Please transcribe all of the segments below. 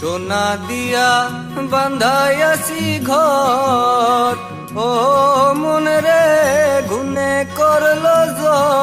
সোনা দিয়া বান্ধাইয়াছি ঘর। ও মন রে গুনে করল জ্বর।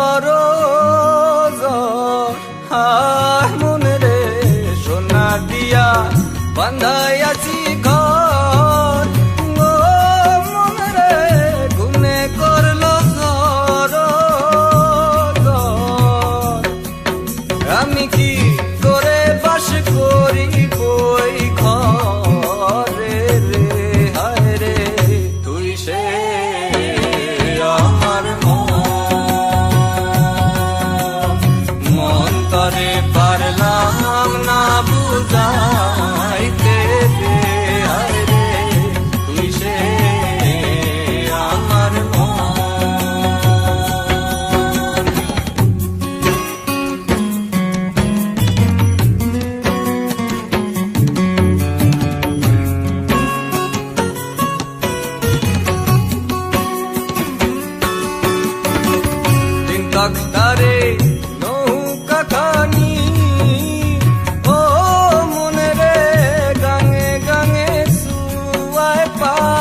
far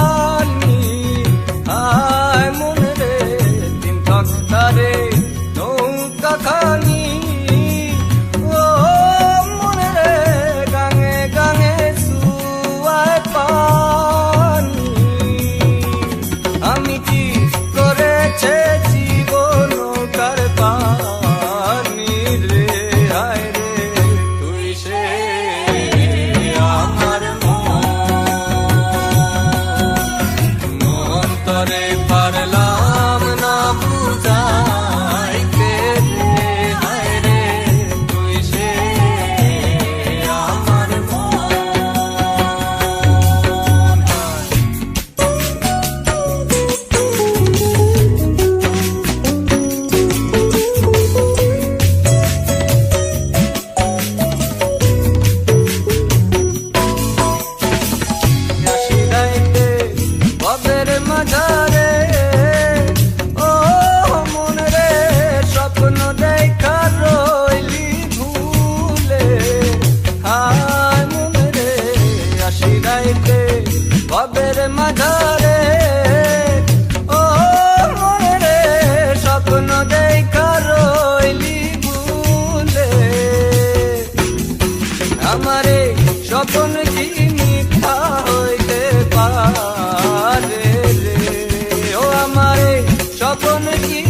morning. ধারে ও মন রে স্বপ্ন দেখা রইলি ভুলে। হায় মন রে আসি রাইতে ভবের মাঝারে। ও মন রে স্বপ্ন দেখা রইলি ভুলে। আমারে স্বপ্ন কি promise you